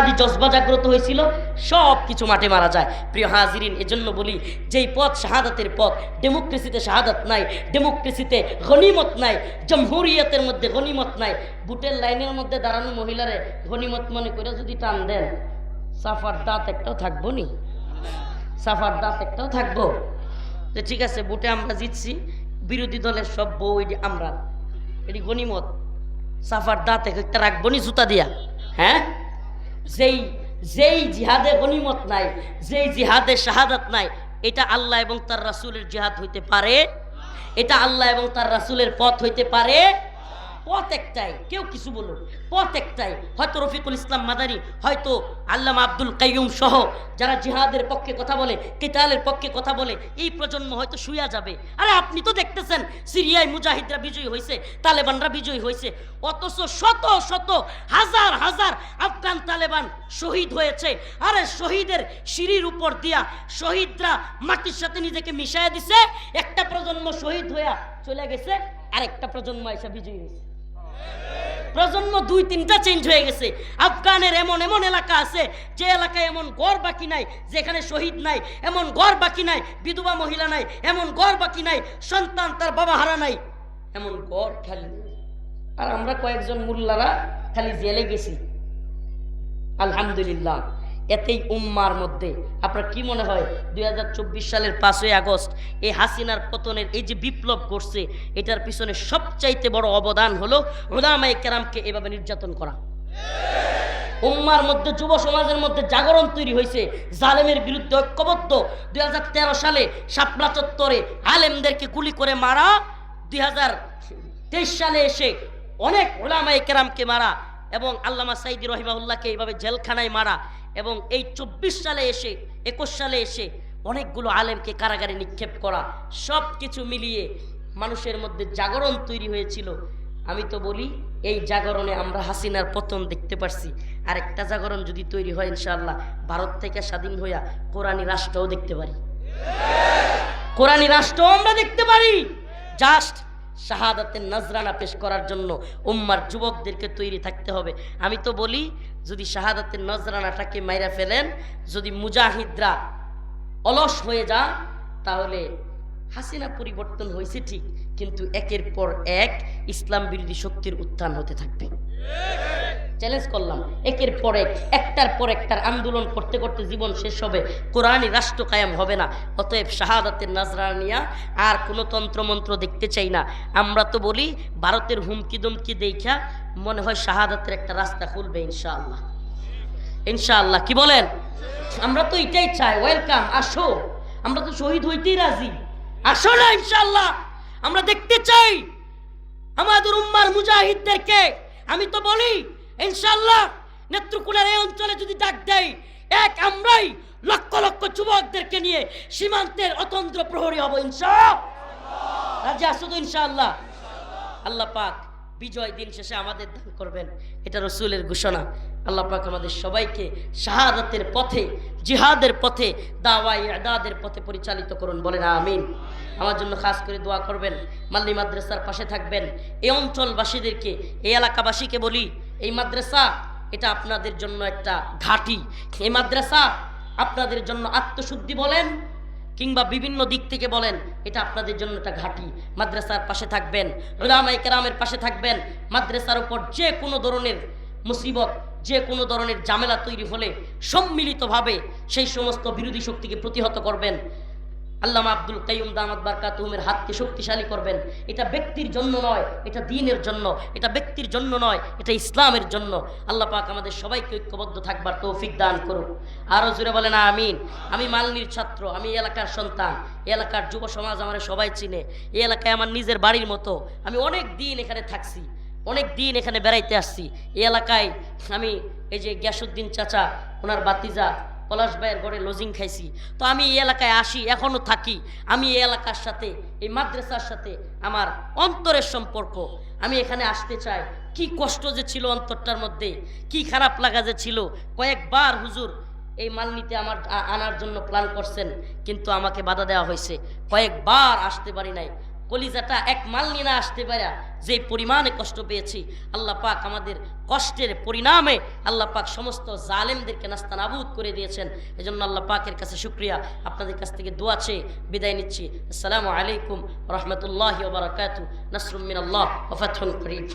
জিহাদি জজবা জাগ্রত হয়েছিল, সব কিছু মাঠে মারা যায়। প্রিয় হাজিরিন, এজন্য বলি, যেই পথ শাহাদাতের পথ, ডেমোক্রেসিতে শাহাদাত নাই, ডেমোক্রেসিতে গনিমত নাই, জমহুরিয়তের মধ্যে গনিমত নাই, বুটের লাইনের মধ্যে দাঁড়ানো মহিলারে গনিমত মনে করে যদি টান দেন, সাফার দাঁত একটাও থাকব নি? সাফার দাঁত একটাও থাকব? যে ঠিক আছে, বুটে আমরা জিতছি, বিরোধী দলের সব বউ এটি আমরা, এটি গনিমত, সাফার দাঁত এক একটা রাখব নি জুতা দিয়া হ্যাঁ? যেই যেই জিহাদে গনিমত নাই, যেই জিহাদে শাহাদাত নাই, এটা আল্লাহ এবং তার রাসূলের জিহাদ হইতে পারে? এটা আল্লাহ এবং তার রাসূলের পথ হইতে পারে? পথ একটাই, কেউ কিছু বলুন পথ একটাই। হয়তো রফিকুল ইসলাম মাদারি হয়তো আল্লামা আব্দুল কাইয়ুম সহ যারা জিহাদের পক্ষে কথা বলে, কেতালের পক্ষে কথা বলে, এই প্রজন্ম হয়তো শুয়া যাবে। আরে আপনি তো দেখতেছেন, সিরিয়ায় মুজাহিদরা বিজয়ী হয়েছে তালেবানরা বিজয়ী হয়েছে অথচ শত শত, হাজার হাজার আফগান তালেবান শহীদ হয়েছে। আরে শহীদের সিঁড়ির উপর দিয়া শহীদরা মাটির সাথে নিজেকে মিশাইয়া দিছে। একটা প্রজন্ম শহীদ হইয়া চলে গেছে, আরেকটা প্রজন্ম এসে বিজয়ী হয়েছে। প্রজন্ম দুই, তিনটা চেঞ্জ হয়ে গেছে। আফগানের এমন এমন এলাকা আছে, যে এলাকায় এমন গড় বাকি নাই, যেখানে শহীদ নাই, এমন গড় বাকি নাই, বিধবা মহিলা নাই, এমন গড় বাকি নাই, সন্তান তার বাবা হারা নাই, এমন গড় খালি আর আমরা কয়েকজন মোল্লারা খালি জেলে গেছি। আলহামদুলিল্লাহ। এতেই উম্মার মধ্যে। আপনার কি মনে হয়, দুই হাজার চব্বিশ সালের পাঁচই আগস্ট এই হাসিনার পতনের এই যে বিপ্লব করছে এটার পিছনে সবচাইতে বড় অবদান হলো ওলামাই কেরামকে এভাবে নির্যাতন করা। উম্মার মধ্যে, যুব সমাজের মধ্যে জাগরণ তৈরি হয়েছে, জালেমের বিরুদ্ধে ঐক্যবদ্ধ। দুই হাজার তেরো সালে শাপলা চত্বরে আলেমদেরকে গুলি করে মারা। দুই হাজার তেইশ সালে এসে অনেক ওলামাই কেরামকে মারা। এবং আল্লামা সাইদি রহিমাউল্লাহকে এইভাবে জেলখানায় মারা এবং এই চব্বিশ সালে এসে, একুশ সালে এসে অনেকগুলো আলেমকে কারাগারে নিক্ষেপ করা সব কিছু মিলিয়ে মানুষের মধ্যে জাগরণ তৈরি হয়েছিল। আমি তো বলি, এই জাগরণে আমরা হাসিনার পতন দেখতে পারছি। আর একটা জাগরণ যদি তৈরি হয় ইনশাআল্লাহ, ভারত থেকে স্বাধীন হইয়া কোরআনী রাষ্ট্রও দেখতে পারি। কোরআনী রাষ্ট্র আমরা দেখতে পারি। জাস্ট শাহাদাতের নজরানা পেশ করার জন্য উম্মার যুবকদেরকে তৈরি থাকতে হবে। আমি তো বলি, যদি শাহাদাতের নজরানাটাকে মাইরা ফেলেন, যদি মুজাহিদরা অলস হয়ে যান, তাহলে হাসিনা পরিবর্তন হয়েছে ঠিক, কিন্তু একের পর এক ইসলাম বিরোধী শক্তির উত্থান হতে থাকবে। চ্যালেঞ্জ করলাম। একের পর এক, একটার পর একটার আন্দোলন করতে করতে জীবন শেষ হবে। কোরআনই রাষ্ট্র কায়াম হবে না। অতএব শাহাদাতের নাজরানা নিয়া আর কোনো তন্ত্রমন্ত্র দেখতে চাই না। আমরা তো বলি, ভারতের হুমকি দমকি দেখা মনে হয় শাহাদাতের একটা রাস্তা খুলবে ইনশাআল্লাহ। ইনশাআল্লাহ। কি বলেন? আমরা তো এটাই চাই। ওয়েলকাম আসো। আমরা তো শহীদ হইতেই রাজি। আসো না ইনশাআল্লাহ। আমরা দেখতে চাই আমাদের উম্মার মুজাহিদদেরকে। আমি তো বলি ইনশাআল্লাহ নেত্রকোনার এই অঞ্চলে যদি ডাক দেয়, এক আমরাই লক্ষ লক্ষ যুবকদেরকে নিয়ে সীমান্তের অতন্ত্র প্রহরী হব ইনশা রাজি আসো তো আল্লাহ পাক বিজয় দিন শেষে আমাদের দান করবেন। এটা রসুলের ঘোষণা। আল্লাহ পাক আমাদের সবাইকে শাহাদাতের পথে, জিহাদের পথে দাওয়াই আদাদের পথে পরিচালিত করুন। বলেন আমিন। আমার জন্য খাস করে দোয়া করবেন। মাল্লি মাদ্রাসার পাশে থাকবেন। এই অঞ্চলবাসীদেরকে, এই এলাকাবাসীকে বলি এই মাদ্রাসা, এটা আপনাদের জন্য একটা ঘাঁটি। এই মাদ্রাসা আপনাদের জন্য আত্মশুদ্ধি বলেন কিংবা বিভিন্ন দিক থেকে বলেন, এটা আপনাদের জন্য একটা ঘাঁটি। মাদ্রাসার পাশে থাকবেন ওলামাই কেরামের পাশে থাকবেন, মাদ্রাসার উপর যে কোনো ধরনের মুসিবত, যে কোনো ধরনের ঝামেলা তৈরি হলে সম্মিলিতভাবে সেই সমস্ত বিরোধী শক্তিকে প্রতিহত করবেন। আল্লামা আব্দুল কাইম দামাদ বারকাতুমের হাতকে শক্তিশালী করবেন। এটা ব্যক্তির জন্য নয়, এটা দিনের জন্য, এটা ব্যক্তির জন্য নয়, এটা ইসলামের জন্য। আল্লাহ পাক আমাদের সবাইকে ঐক্যবদ্ধ থাকবার তৌফিক দান করুন আরও জুড়ে বলেন, আমিন। আমি মালনির ছাত্র, আমি এলাকার সন্তান। এলাকার যুব সমাজ আমার সবাই চিনে। এই এলাকায় আমার নিজের বাড়ির মতো। আমি অনেক দিন এখানে থাকছি, অনেক দিন এখানে বেড়াইতে আসছি। এই এলাকায় আমি এই যে গ্যাসুদ্দিন চাচা, ওনার বাতিজা পলাশ ভাইয়ের ঘরে লজিং খাইছি। তো আমি এই এলাকায় আসি এখনও থাকি। আমি এই এলাকার সাথে, এই মাদ্রাসার সাথে আমার অন্তরের সম্পর্ক। আমি এখানে আসতে চাই। কি কষ্ট যে ছিল অন্তরটার মধ্যে, কি খারাপ লাগা যে ছিল। কয়েকবার হুজুর এই মাল নিতে আমার আনার জন্য প্ল্যান করছেন, কিন্তু আমাকে বাধা দেওয়া হয়েছে। কয়েকবার আসতে পারি নাই। কলিজাটা এক মাল নিয়ে না আসতে পারে, যে পরিমাণে কষ্ট পেয়েছি। আল্লাহ পাক আমাদের কষ্টের পরিণামে আল্লাহ পাক সমস্ত জালেমদেরকে নাস্তানাবুদ করে দিয়েছেন। এজন্য আল্লাহ পাকের কাছে শুক্রিয়া। আপনাদের কাছ থেকে দোয়া চেয়ে বিদায় নিচ্ছি। আসসালামু আলাইকুম রহমতুল্লাহ বারাকাতু নাসরুমিন আল্লাহ ওফাতুল করিম।